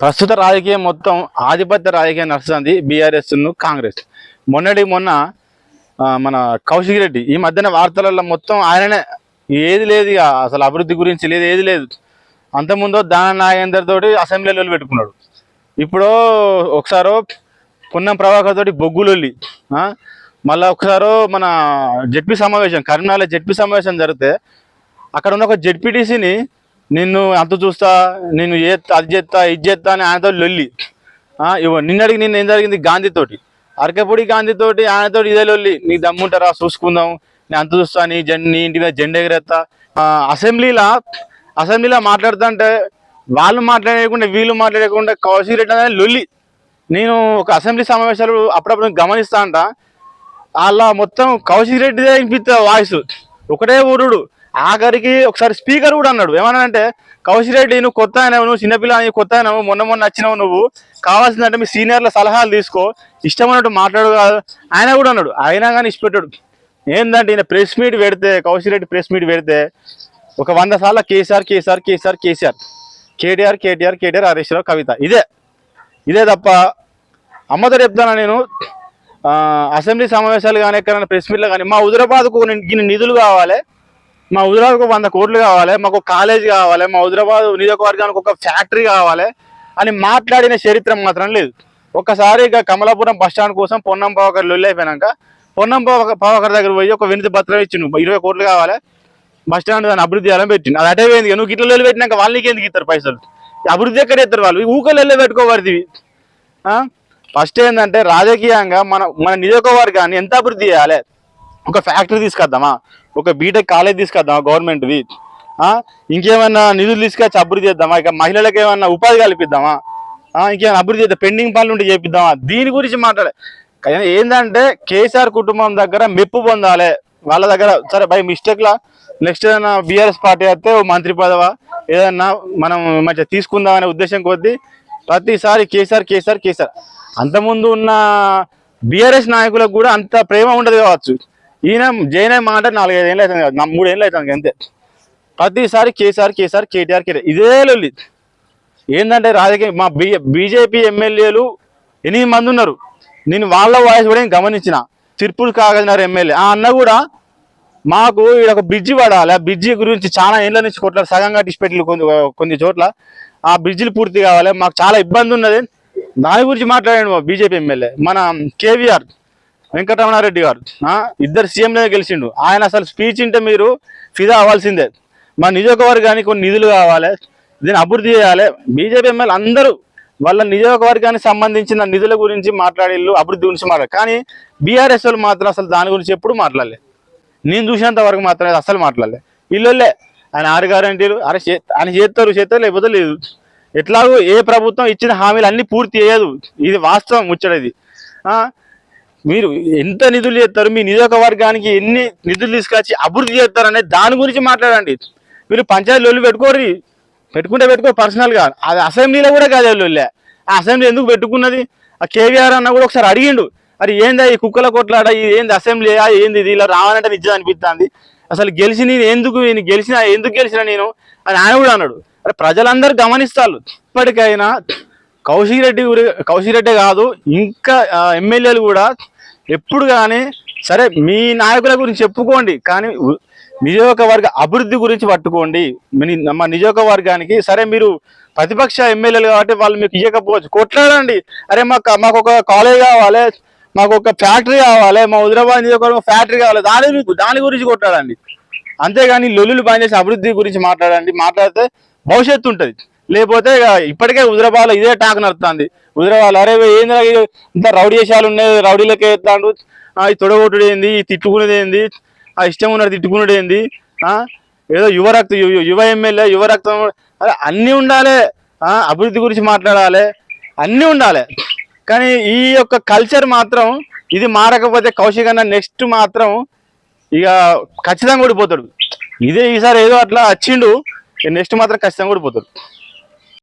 ప్రస్తుత రాజకీయం మొత్తం ఆధిపత్య రాజకీయం నడుస్తుంది బీఆర్ఎస్ కాంగ్రెస్. మొన్నటి మొన్న మన కౌశిక్ రెడ్డి ఈ మధ్యన వార్తలలో మొత్తం ఆయననే. ఏది లేదు ఇక అసలు అభివృద్ధి గురించి లేదు ఏది లేదు. అంతకుముందు దాన నాగేందర్ తోటి అసెంబ్లీలో పెట్టుకున్నాడు ఇప్పుడు ఒకసారో పున్నం ప్రభాకర్ తోటి బొగ్గులొల్లి మళ్ళీ ఒకసారో మన జడ్పీ సమావేశం కరీంనగర్లో జడ్పీ సమావేశం జరిగితే అక్కడ ఉన్న ఒక జెడ్పీటీసీని నిన్ను అంత చూస్తా నిన్ను ఏ అది చేస్తా ఇది చేస్తా అని ఆయనతో లొల్లి. ఇవ్వ నిన్నటికి నిన్న ఏం జరిగింది? గాంధీతోటి. అరకపూడి గాంధీతోటి ఆయనతో ఇదే లొల్లి. నీ దమ్ముంటారా? చూసుకుందాం. నేను అంత చూస్తా నీ జెండ నీ ఇంటి మీద జెండా ఎగరేస్తా అసెంబ్లీలా అసెంబ్లీలో అసెంబ్లీలో మాట్లాడుతుంటే వాళ్ళు మాట్లాడకుండా వీళ్ళు మాట్లాడకుండా కౌశిక్ రెడ్డి అనేది లొల్లి. నేను ఒక అసెంబ్లీ సమావేశాలు అప్పుడప్పుడు గమనిస్తా అంట. అలా మొత్తం కౌశిక్ రెడ్డిదే వినిపిస్తా వాయిస్. ఒకటే ఊరుడు. ఆఖరికి ఒకసారి స్పీకర్ కూడా అన్నాడు. ఏమన్నానంటే కౌశిక్ రెడ్డి నువ్వు కొత్త అయినావు నువ్వు చిన్నపిల్ల నువ్వు కొత్త అయినావు మొన్న మొన్న వచ్చినావు నువ్వు. కావాల్సిందంటే మీ సీనియర్ల సలహాలు తీసుకో. ఇష్టమైనట్టు మాట్లాడు కాదు. ఆయన కూడా అన్నాడు. అయినా కానీ ఇష్టపెట్టాడు. ఏంటంటే ఈయన ప్రెస్ మీట్ పెడితే కౌశిక్ రెడ్డి ప్రెస్ మీట్ పెడితే ఒక వంద సార్లు కేసీఆర్ కేసీఆర్ కేసీఆర్ కేసీఆర్. కేటీఆర్ కేటీఆర్ కేటీఆర్ హరీష్ రావు కవిత. ఇదే. ఇదే తప్ప అమ్మతో చెప్తాను నేను? అసెంబ్లీ సమావేశాలు కానీ ఎక్కడైనా ప్రెస్ మీట్లు కానీ మా హుజరాబాద్కు నేను నిధులు కావాలి. మా హుజరాబాద్కు వంద కోట్లు కావాలి మాకు ఒక కాలేజ్ కావాలి మా హుజరాబాద్ నియోజకవర్గానికి ఒక ఫ్యాక్టరీ కావాలి అని మాట్లాడిన చరిత్ర మాత్రం లేదు. ఒక్కసారి ఇక కమలాపురం బస్ స్టాండ్ కోసం పొన్నం పావకర్ లొల్లైపోయినాక పొన్నం పావక- పావకర్ దగ్గర పోయి ఒక వినతి పత్రం ఇచ్చిండు ఇరవై కోట్లు కావాలి బస్ స్టాండ్ దాన్ని అభివృద్ధి చేయాలని పెట్టిండు. అది అటే పోయింది నువ్వు గిట్ల వెళ్ళి పెట్టినాక వాళ్ళకి ఎందుకు ఇస్తారు పైసలు? అభివృద్ధి ఎక్కడ ఇస్తారు వాళ్ళు? ఊకలు వెళ్ళి పెట్టుకోబడిది ఫస్ట్ ఏంటంటే రాజకీయంగా మన మన నియోజకవర్గాన్ని ఎంత అభివృద్ధి చేయాలి? ఒక ఫ్యాక్టరీ తీసుకొద్దామా? ఒక బీటెక్ కాలేజ్ తీసుకొద్దామా గవర్నమెంట్ది ఇంకేమైనా ఇంకేమన్నా నిధులు తీసుకొచ్చి అభివృద్ధి చేద్దామా? ఇక మహిళలకు ఏమన్నా ఉపాధి కల్పిద్దామా? ఇంకేమైనా అభివృద్ధి చేద్దాం పెండింగ్ పనులు ఉంటే చేపిద్దామా? దీని గురించి మాట్లాడే ఏంటంటే కేసీఆర్ కుటుంబం దగ్గర మెప్పు పొందాలి. వాళ్ళ దగ్గర సరే బై మిస్టేక్లా నెక్స్ట్ ఏదైనా బీఆర్ఎస్ పార్టీ అయితే ఓ మంత్రి పదవా? ఏదన్నా మనం మంచిగా తీసుకుందాం అనే ఉద్దేశం కొద్దీ ప్రతిసారి కేసీఆర్ కేసీఆర్ కేసీఆర్. అంతకుముందు ఉన్న బీఆర్ఎస్ నాయకులకు కూడా అంత ప్రేమ ఉండదు కావచ్చు. ఈయన జైన్ మాట నాలుగైదు ఏళ్ళు అవుతుంది కదా మూడు ఏళ్ళు అవుతుంది అంతే. ప్రతిసారి కేసీఆర్ కేసీఆర్ కేటీఆర్ కేటీఆర్. ఇదే లొల్లి. ఏంటంటే రాజకీయ మా బీ బీజేపీ ఎమ్మెల్యేలు ఎనిమిది మంది ఉన్నారు. నేను వాళ్ళ వాయిస్ కూడా నేను గమనించిన. తిరుపూర్ కాగజనగర్ ఎమ్మెల్యే. ఆ అన్న కూడా మాకు ఇక్కడ ఒక బ్రిడ్జి పడాలి. ఆ బ్రిడ్జి గురించి చాలా ఏళ్ళ నుంచి కొట్లాడు. సగంగా డిస్పెట్లు కొన్ని కొన్ని చోట్ల. ఆ బ్రిడ్జిలు పూర్తి కావాలి. మాకు చాలా ఇబ్బంది ఉన్నది. దాని గురించి మాట్లాడాడు బీజేపీ ఎమ్మెల్యే. మన కేవీఆర్. వెంకటరమణారెడ్డి గారు. ఇద్దరు సీఎంలే గెలిచిండు. ఆయన అసలు స్పీచ్ ఉంటే మీరు ఫిదా అవ్వాల్సిందే. మా నియోజకవర్గానికి కొన్ని నిధులు కావాలి దీన్ని అభివృద్ధి చేయాలి. బీజేపీ ఎమ్మెల్యే అందరూ వాళ్ళ నియోజకవర్గానికి సంబంధించిన నిధుల గురించి మాట్లాడేళ్ళు అభివృద్ధి గురించి మాట్లాడారు. కానీ బీఆర్ఎస్ వాళ్ళు మాత్రం అసలు దాని గురించి ఎప్పుడు మాట్లాడలే. నేను చూసినంత వరకు మాత్రం అసలు మాట్లాడలే. వీళ్ళే ఆయన ఆరు గ్యారంటీలు అరే చే- ఆయన చేస్తారు చేస్తారు లేకపోతే లేదు. ఎట్లాగో ఏ ప్రభుత్వం ఇచ్చిన హామీలు అన్ని పూర్తి చేయదు. ఇది వాస్తవం ముచ్చడది మీరు ఎంత నిధులు చేస్తారు? మీ నియోజకవర్గానికి ఎన్ని నిధులు తీసుకొచ్చి అభివృద్ధి చేస్తారు అనేది దాని గురించి మాట్లాడండి. మీరు పంచాయతీ లొల్లు పెట్టుకోరు పెట్టుకుంటే పెట్టుకో పర్సనల్గా. అది అసెంబ్లీలో కూడా కాదు లొల్లే. ఆ అసెంబ్లీ ఎందుకు పెట్టుకున్నది? ఆ కేవీఆర్ అన్న కూడా ఒకసారి అడిగిండు. అరే ఏందా ఈ కుక్కల కొట్లాడ ఇది ఏంది అసెంబ్లీ? ఏంది? ఇది ఇలా రావాలంటే నిజం అనిపిస్తుంది అసలు గెలిచి నేను ఎందుకు? నేను గెలిచిన ఎందుకు గెలిచిన నేను? అని ఆయన కూడా అన్నాడు. అరే ప్రజలందరూ గమనిస్తారు. ఇప్పటికైనా కౌశిక్ రెడ్డి గురి కౌశిక్ కాదు ఇంకా ఎమ్మెల్యేలు కూడా ఎప్పుడు కానీ సరే మీ నాయకుల గురించి చెప్పుకోండి కానీ నియోజకవర్గ అభివృద్ధి గురించి పట్టుకోండి. మీ- మా నియోజకవర్గానికి సరే మీరు ప్రతిపక్ష ఎమ్మెల్యేలు కాబట్టి వాళ్ళు మీకు ఇవ్వకపోవచ్చు కొట్లాడండి. అరే మాకు మాకు ఒక కాలేజ్ కావాలి మాకు ఒక ఫ్యాక్టరీ కావాలి మా హుదరాబాద్ నియోజకవర్గం ఫ్యాక్టరీ కావాలి దాని మీకు దాని గురించి కొట్లాడండి. అంతేగాని లొల్లులు పనిచేసి అభివృద్ధి గురించి మాట్లాడండి. మాట్లాడితే భవిష్యత్తు ఉంటుంది. లేకపోతే ఇక ఇప్పటికే హుజరాబాద్ ఇదే టాక్ నడుస్తుంది హుజరాబాద్ అరే ఏంది ఇంత రౌడీ చేసాలు ఉన్నాయి రౌడీలకే ఎత్తాడు అది ఈ తొడగొట్టుడు ఏంది? ఈ తిట్టుకునేది ఏంది? ఆ ఇష్టం ఉన్నది తిట్టుకునేది ఏంది? ఏదో యువ రక్తం యువ ఎమ్మెల్యే యువ రక్తం అరే అన్నీ ఉండాలి. అభివృద్ధి గురించి మాట్లాడాలి. అన్నీ ఉండాలి. కానీ ఈ యొక్క కల్చర్ మాత్రం ఇది మారకపోతే కౌశిక్ అన్న నెక్స్ట్ మాత్రం ఇక ఖచ్చితంగా ఓడిపోతాడు. ఇదే ఈసారి ఏదో అట్లా వచ్చిండు నెక్స్ట్ మాత్రం ఖచ్చితంగా ఓడిపోతాడు.